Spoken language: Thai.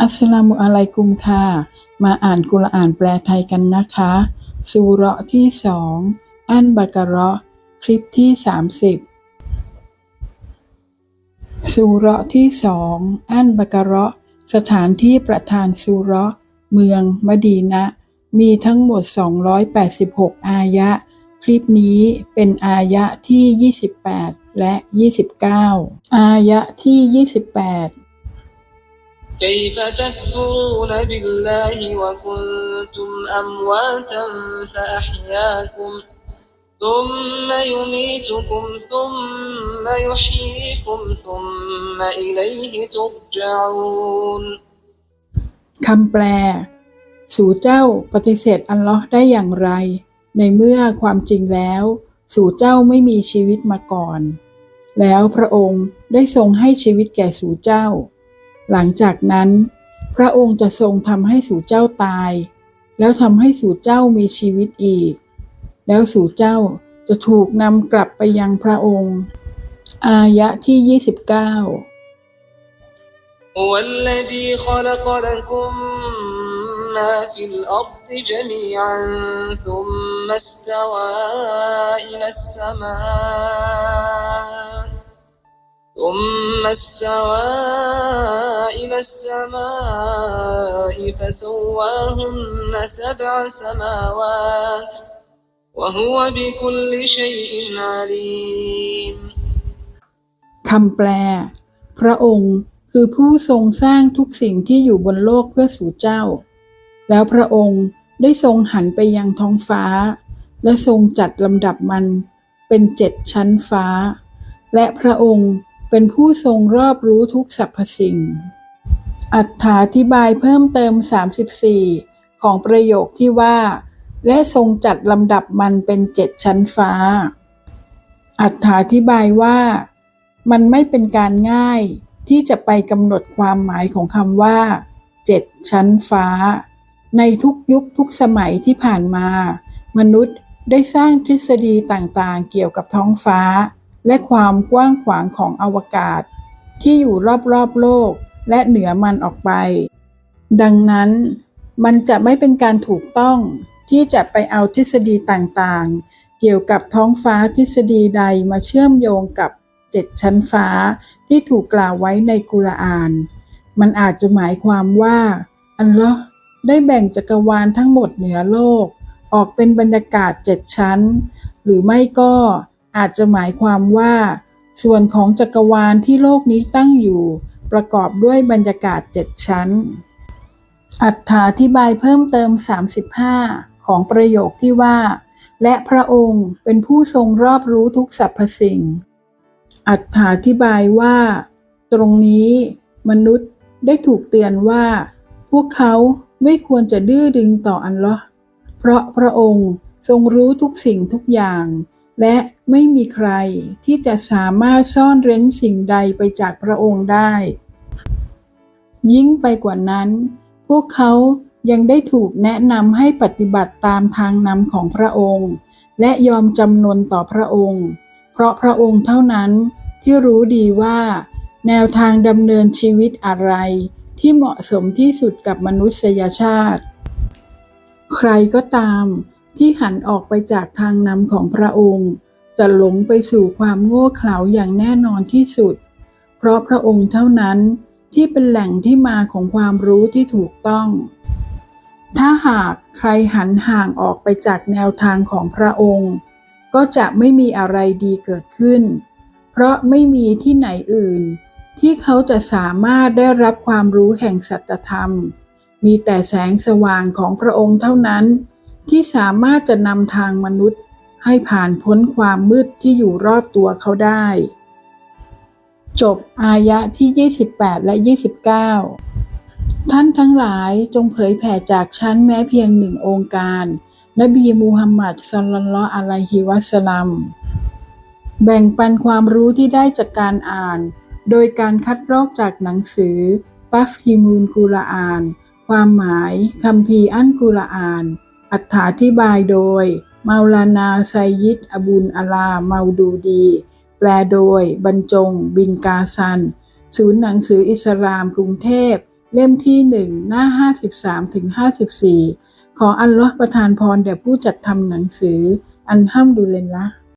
อัสสลามุอะลัยกุมค่ะ มาอ่านกุรอานแปลไทยกันนะคะซูเราะที่สองอันบากเราะคลิปที่ 30ซูเราะที่สองอันบากเราะสถานที่ประธานซูเราะเมืองมดีนะ มีทั้งหมด 286 อายะ คลิปนี้เป็นอายะที่ 28 และ 29 อายะที่ 28 كيف تكفرون بالله وكنتم أمواتا فأحياكم ثم يميتكم ثم يحييكم ثم إليه ترجعون คำแปล สู่เจ้าปฏิเสธอัลลอฮ์ได้อย่างไร ในเมื่อความจริงแล้ว สู่เจ้าไม่มีชีวิตมาก่อน แล้วพระองค์ได้ทรงให้ชีวิตแก่สู่เจ้า หลังจากนั้น พระองค์จะทรงทำให้สู่เจ้าตาย แล้วทำให้สู่เจ้ามีชีวิตอีก แล้วสู่เจ้าจะถูกนำกลับไปยังพระองค์ อายะที่ 29 هو الذي خلق لكم ما في الأرض جميعا ثم استوى إلى السماء ثم استوى إلى السماء فسواهن سبع سماوات وهو بكل شيء عليم คำแปล พระองค์คือผู้ทรงสร้างทุกสิ่งที่อยู่บนโลกเพื่อสู่เจ้า แล้วพระองค์ได้ทรงหันไปยังท้องฟ้า และทรงจัดลำดับมันเป็นเจ็ดชั้นฟ้า และพระองค์ เป็นผู้ทรงรอบรู้ทุกสรรพสิ่ง อัถาธิบายเพิ่มเติม 34 ของประโยคที่ว่า และทรงจัดลำดับมันเป็นเจ็ดชั้นฟ้า อัถาธิบายว่า มันไม่เป็นการง่ายที่จะไปกำหนดความหมายของคำว่าเจ็ดชั้นฟ้า ในทุกยุคทุกสมัยที่ผ่านมา มนุษย์ได้สร้างทฤษฎีต่างๆ เกี่ยวกับท้องฟ้า และความกว้างขวางของอวกาศ ที่อยู่รอบๆโลกและเหนือมันออกไป ดังนั้นมันจะไม่เป็นการถูกต้องที่จะไปเอาทฤษฎีต่างๆ เกี่ยวกับท้องฟ้าทฤษฎีใดมาเชื่อมโยงกับเจ็ดชั้นฟ้าที่ถูกกล่าวไว้ในกุรอาน มันอาจจะหมายความว่า อัลลอฮ์ได้แบ่งจักรวาลทั้งหมดเหนือโลก ออกเป็นบรรยากาศเจ็ดชั้น หรือไม่ก็ อาจจะหมายความว่า ส่วนของจักรวาลที่โลกนี้ตั้งอยู่ ประกอบด้วยบรรยากาศเจ็ดชั้น อัถาธิบายเพิ่มเติม 35 ของประโยคที่ว่า และพระองค์เป็นผู้ทรงรอบรู้ทุกสรรพสิ่ง อัถาธิบายว่า ตรงนี้มนุษย์ได้ถูกเตือนว่า พวกเขาไม่ควรจะดื้อดึงต่ออัลลอเพราะพระองค์ทรงรู้ทุกสิ่งทุกอย่าง และไม่มีใครที่จะสามารถซ่อนเร้นสิ่งใดไปจากพระองค์ได้ ยิ่งไปกว่านั้น พวกเขายังได้ถูกแนะนำให้ปฏิบัติตามทางนำของพระองค์ และยอมจำนนต่อพระองค์ เพราะพระองค์เท่านั้นที่รู้ดีว่า แนวทางดำเนินชีวิตอะไร ที่เหมาะสมที่สุดกับมนุษยชาติ ใครก็ตาม ที่หันออกไปจากทางนำของพระองค์จะหลงไปสู่ความโง่เขลาอย่างแน่นอนที่สุด เพราะพระองค์เท่านั้นที่เป็นแหล่งที่มาของความรู้ที่ถูกต้อง ถ้าหากใครหันห่างออกไปจากแนวทางของพระองค์ ก็จะไม่มีอะไรดีเกิดขึ้น เพราะไม่มีที่ไหนอื่น ที่เขาจะสามารถได้รับความรู้แห่งสัจธรรม มีแต่แสงสว่างของพระองค์เท่านั้น ที่สามารถจะนำทางมนุษย์ให้ผ่านพ้นความมืดที่อยู่รอบตัวเขาได้ จบอายะที่ 28 และ 29 ท่านทั้งหลายจงเผยแผ่จากชั้นแม้เพียงหนึ่งองค์การ นบีมูฮัมมัดศ็อลลัลลอฮุอะลัยฮิวะสัลลัม แบ่งปันความรู้ที่ได้จากการอ่าน โดยการคัดลอกจากหนังสือตัฟฮิมูลกุรอาน ความหมายคัมภีร์อันกุรอาน อัถาธิบายโดยเมาลานาไซยิดอบุลอาลาเมาดูดี แปลโดย บรรจง บินกาซัน ศูนย์หนังสืออิสลามกรุงเทพ เล่มที่หนึ่งหน้า 53ถึง54 ขออัลลอฮ์ประทานพรแด่ผู้จัดทำหนังสือ อันห้ามดุลิลละ